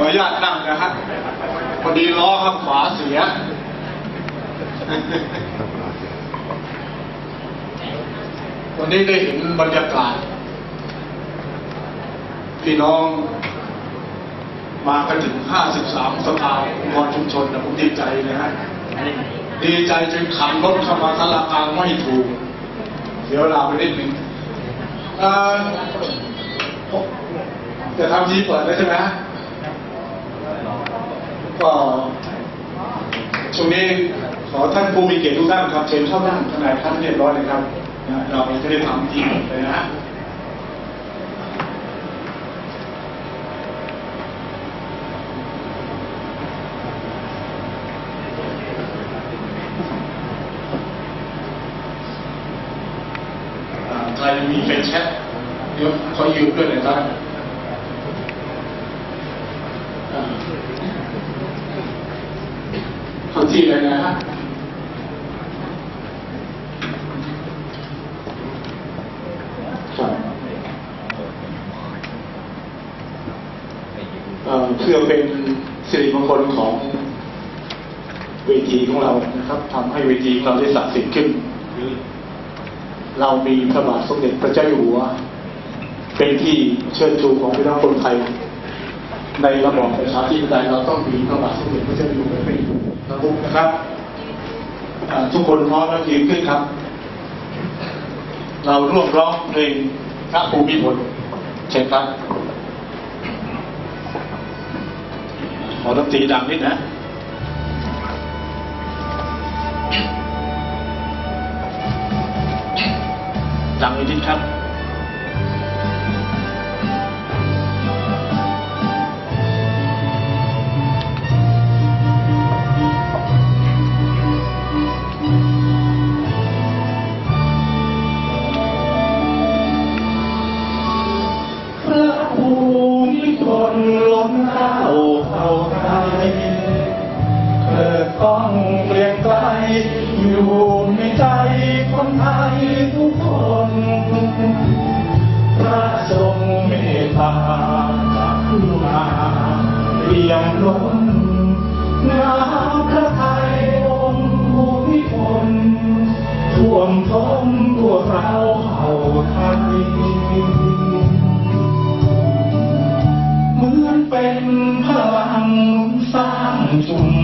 ออนุญาตนั่งนะฮะพอดีล้อข้างขวาเสีย วันนี้ได้เห็นบรรยากาศพี่น้องมากันถึง 53 สภาองค์กรชุมชนนะผมดีใจนะฮะ ดีใจจนขับรถเข้ามาตลากลางไม่ถูก เสียเวลาไปนิดหนึ่งเอ่อจะทำทีเปิดแล้ใช่ไหม ก็ช่วงนี้ขอท่านผู้มีเกียรติทุกท่านครับเชิญเข้านั่งข้างในท่านเรียบร้อยเลยครับเราจะได้ทำทีเลยนะใครมีเฟซแชทเดี๋ยวขอยืมด้วยหน่อยครับ เขาที่เลยนะฮะครับเอ่อเพื่อเป็นสิริมงคลของเวทีของเรานะครับทำให้เวทีของเราได้ศักดิ์สิทธิ์ขึ้น เรามีพระบาทสมเด็จพระเจ้าอยู่หัว เป็นที่เชิดชูของพี่น้องคนไทย ในระบอบประชาธิปไตยเราต้องมีพระบาทสมเด็จพระเจ้าอยู่หัวเป็นระบุนะครับทุกคนพร้อมแล้วยืนขึ้นครับ เราร่วมร้องเพลงพระภูมิพลเชิญครับขอดนตรีดังนิดนะดังนิดครับ เปลี่ยนไกล อยู่ในใจคนไทยทุกคน พระทรงเมตตากรุณาเรียมล้นงามพระไทยองค์ภูมิพลท่วมท้นตัวเราเผ่าไทยเหมือนเป็นพลังสร้างชุม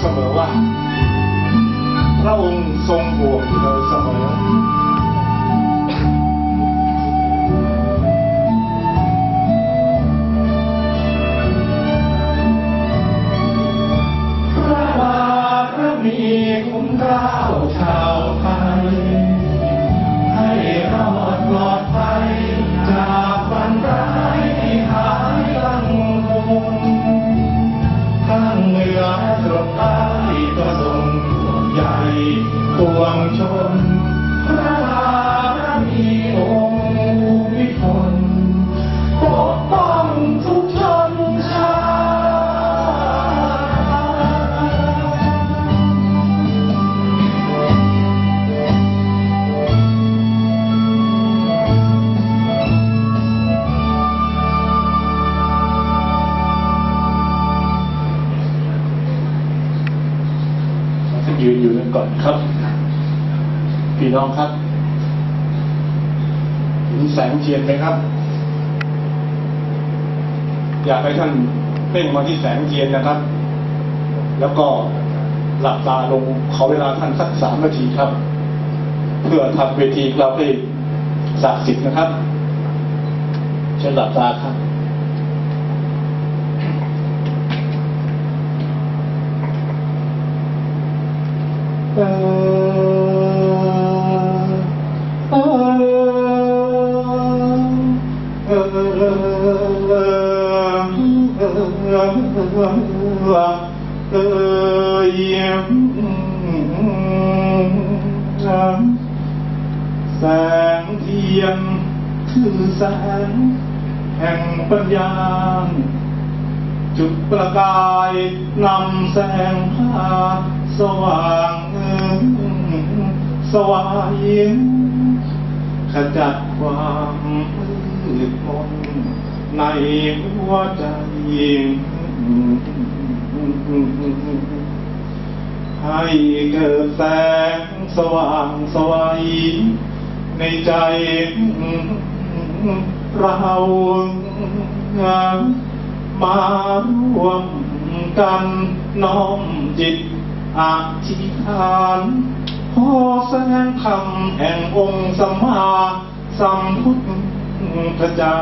เสมอว่า พระองค์ทรงห่วง ใต้ก็ทรงห่วงใยปวงชน ยืนอยู่กันก่อนครับ พี่น้องครับมีแสงเทียนไหมครับ อยากให้ท่านเพ่งมาที่แสงเทียนนะครับ แล้วก็หลับตาลงขอเวลาท่านสักสามนาทีครับ เพื่อทำเวทีเราได้ศักดิ์สิทธิ์นะครับเชิญหลับตาครับ แสงเทียนคือแสงแห่งปัญญา จุดประกายนำแสงพา สว่างสวายขจัดความมืดมนในหัวใจให้เกิดแสงสว่างสวัยในใจเรามาร่วมกันน้อมจิต อธิษฐานขอแสดงคำแห่งองค์สัมมาสัมพุทธเจ้า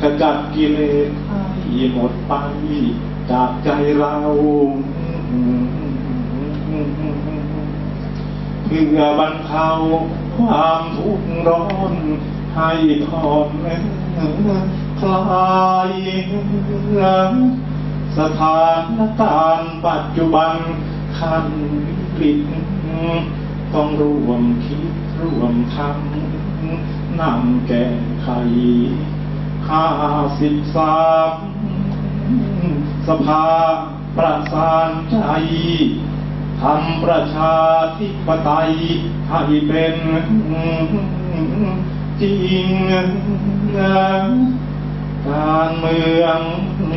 ขจัดกิเลสให้หมดไปจากใจเรา เพื่อบรรเทาความทุกข์ร้อนให้ผ่อนคลายสถานการณ์ปัจจุบัน ขั้นวิกฤตต้องรวมคิดร่วมทำนำแก้ไขห้าสิบสามสภาประสานใจทำประชาธิปไตยให้เป็นจริงการเมือง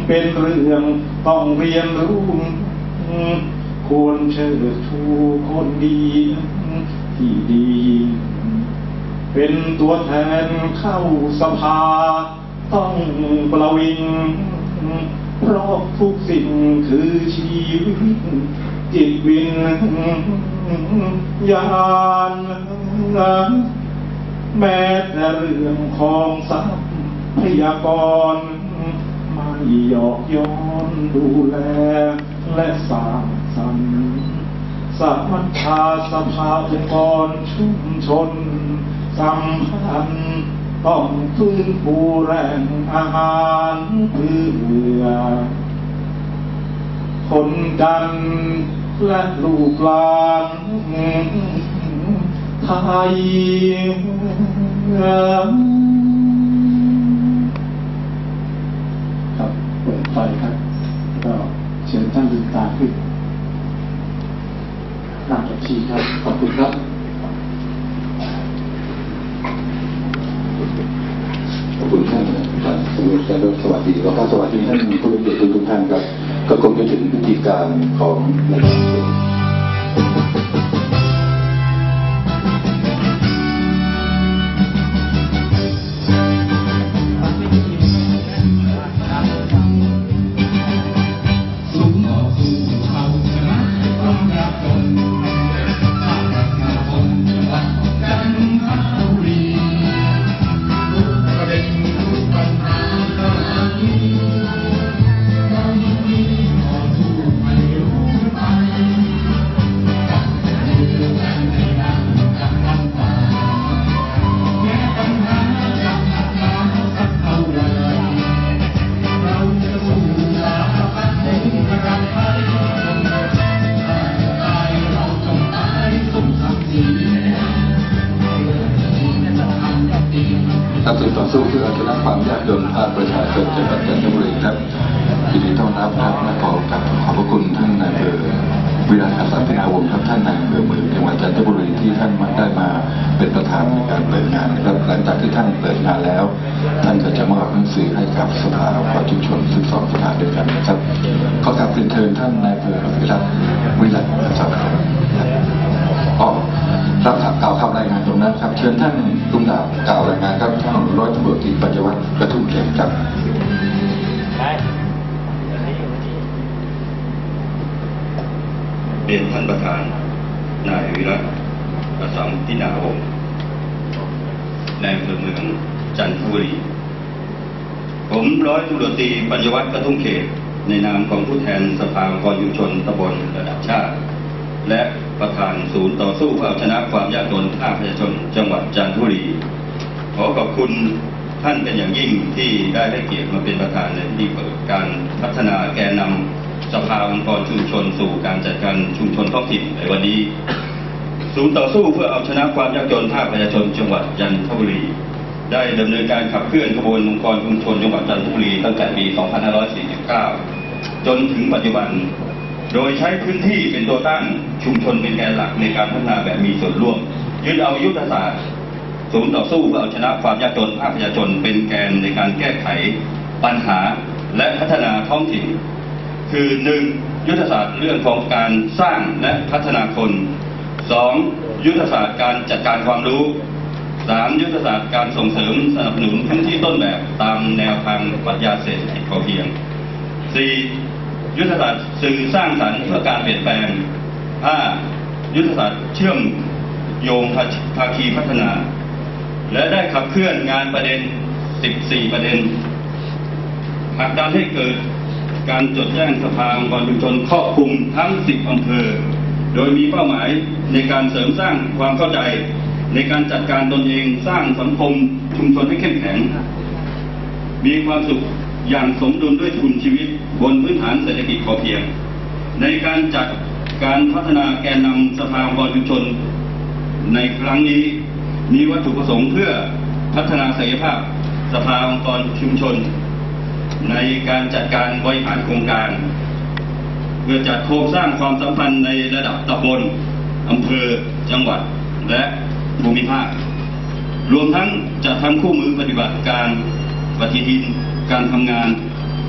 เป็นเรื่องต้องเรียนรู้ ควรเชิดชูคนดีที่ดี เป็นตัวแทนเข้าสภา ต้องประวิงเพราะทุกสิ่งคือชีวิต จิตวิญญาณแม้แต่เรื่องของทรัพยากรไม่หยอกย้อนดูแลและสร้าง รรค์สมัชาสภาองค์กรชุมชนสัมพันธ์ต้องฟื้นฟูแรงอาหารเพื่อคนกันและลูกหลานไทยครับ เปิดไฟครับ ก็เชิญท่านลืมตาขึ้น นำจากชีครับ ขอบคุณครับขอบคุณท่านครับสมุทรสาครสวัสดีแล้วก็สวัสดีท่านผู้มีเกียรติทุกท่านครับ ก็คงจะถึงพิธีการของในการ นักศึกต่อสู้เพื่อเอาชนะความยากจนภาคประชาชนจังหวัดจันทบุรีครับยินดีต้อนรับครับและขอกราบขอบพระคุณท่านนายอำเภอวิราชสันตินาวงศ์ครับท่านนายอำเภอเมืองจังหวัดจันทบุรีที่ท่านมาได้มาเป็นประธานในการเปิดงานนะครับหลังจากที่ท่านเปิดงานแล้ว ท่านก็จะมอบหนังสือให้กับสภาความชุมชนซึ่งสองสถานด้วยกันนะครับขอกราบเรียนเชิญท่านนายอเภอวิรัชวิรัชสันติอ๋อ รับขับกล่าวคำรายงานตรงนั้นครับ เชิญท่านลุงดาบกล่าวรายงานครับท่านร้อยตำรวจตรีปัญญวัฒน์กระทุ่มเข็มครับเรียนท่านประธานนายวิรัตประสัมพินาวงในอำเภอเมืองจันทบุรีผมร้อยตำรวจตรีปัญญวัฒน์กระทุ่มเขตในนามของผู้แทนสภาองค์กรยุชนตำบลระดับชาติ และ ประธานศูนย์ต่อสู้เพื่อเอาชนะความยากจนภาคประชาชนจังหวัดจันทบุรี ขอขอบคุณท่านเป็นอย่างยิ่งที่ได้ให้เกียรติมาเป็นประธานในพิธีเปิดการพัฒนาแกนนำสภาองค์กรชุมชนสู่การจัดการชุมชนท้องถิ่นในวันนี้ ศูนย์ต่อสู้เพื่อเอาชนะความยากจนภาคประชาชนจังหวัดจันทบุรี ได้ดำเนินการขับเคลื่อนขบวนองค์กรชุมชนจังหวัดจันทบุรีตั้งแต่ปี 2549 จนถึงปัจจุบัน โดยใช้พื้นที่เป็นตัวตั้งชุมชนเป็นแกนหลักในการพัฒนาแบบมีส่วนร่วม ยึดเอายุทธศาสตร์ศูนย์ต่อสู้เพื่อเอาชนะความยากจนภาคประชาชนเป็นแกนในการแก้ไขปัญหาและพัฒนาท้องถิ่น คือหนึ่งยุทธศาสตร์เรื่องของการสร้างและพัฒนาคนสองยุทธศาสตร์การจัดการความรู้สามยุทธศาสตร์การส่งเสริมสนับสนุนพื้นที่ต้นแบบตามแนวทางปรัชญาเศรษฐกิจพอเพียงสี่ยุทธศาสตร์สื่อสร้างสรรค์เพื่อการเปลี่ยนแปลง ห้ายุทธศาสตร์เชื่อมโยงภาคีพัฒนา และได้ขับเคลื่อนงานประเด็น 14 ประเด็นผลักดันให้เกิดการจดแจ้งสภาองค์กรชุมชนครอบคลุมทั้ง 10 อำเภอ โดยมีเป้าหมายในการเสริมสร้างความเข้าใจ ในการจัดการตนเองสร้างสังคมชุมชนให้เข้มแข็ง มีความสุขอย่างสมดุลด้วยทุนชีวิตบนพื้นฐานเศรษฐกิจพอเพียง ในการจัด การพัฒนาแกนนำสภาองค์กรชุมชน ในครั้งนี้มีวัตถุประสงค์เพื่อพัฒนาศักยภาพสภาองค์กรชุมชน ในการจัดการบริหารโครงการ เพื่อจัดโครงสร้างความสัมพันธ์ในระดับตำบลอำเภอจังหวัด และภูมิภาค รวมทั้งจะทำคู่มือปฏิบัติการปฏิทิน การทำงาน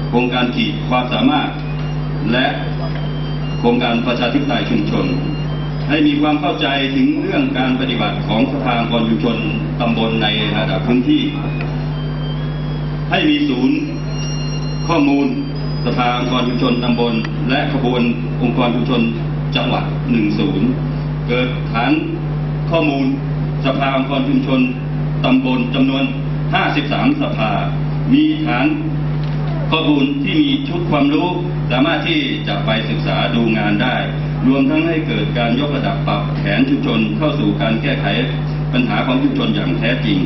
โครงการขีดความสามารถ และ โครงการประชาธิปไตยชุมชน ให้มีความเข้าใจถึงเรื่องการปฏิบัติของสภาองค์กรชุมชนตำบลในระดับพื้นที่ ให้มีศูนย์ข้อมูลสภาองค์กรชุมชนตำบล และขบวนองค์กรชุมชนจังหวัด1ศูนย์เกิดฐานข้อมูลสภาองค์กรชุมชนตำบลจำนวน 53 สภา มีฐาน ข้อมูลที่มีชุดความรู้ สามารถที่จะไปศึกษาดูงานได้ รวมทั้งให้เกิดการยกระดับปรับแผนชุมชนเข้าสู่การแก้ไขปัญหาของชุมชนอย่างแท้จริง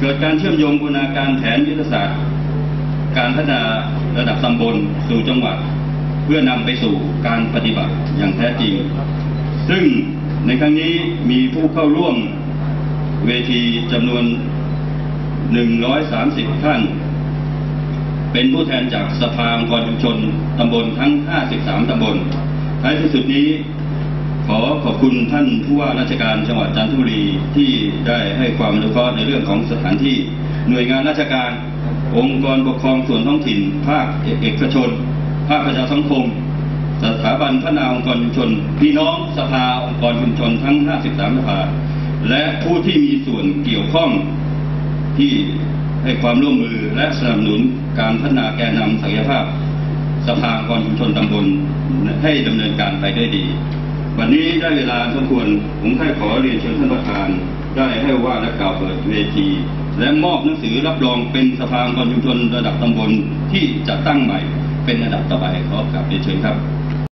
เกิดการเชื่อมโยงบูรณาการแผนยุทธศาสตร์ การพัฒนาระดับตำบลสู่จังหวัด เพื่อนำไปสู่การปฏิบัติอย่างแท้จริง ซึ่งในครั้งนี้มีผู้เข้าร่วมเวทีจำนวน 130 ท่าน เป็นผู้แทนจากสภาองค์กรชุมชนตำบลทั้ง 53 ตำบล ท้ายที่สุดนี้ ขอขอบคุณท่านผู้ว่าราชการจังหวัดจันทบุรีที่ได้ให้ความอนุเคราะห์ในเรื่องของสถานที่ หน่วยงานราชการ องค์กรปกครองส่วนท้องถิ่น ภาคเอกชน ภาคประชาสังคม สถาบันพัฒนาองค์กรชุมชน พี่น้องสภาองค์กรชุมชนทั้ง 53 สภา และผู้ที่มีส่วนเกี่ยวข้องที่ให้ความร่วมมือและสนับสนุน การพัฒนาแกนนำศักยภาพสภาองค์กรชุมชนตำบลให้ดำเนินการไปได้ดี วันนี้ได้เวลาสมควรผมให้ขอเรียนเชิญท่านประธาน ได้ให้ว่าและกล่าวเปิดเวที และมอบหนังสือรับรองเป็นสภาองค์กรชุมชนระดับตำบลที่จะตั้งใหม่เป็นระดับต่อไปขอกลับเรียนเชิญครับ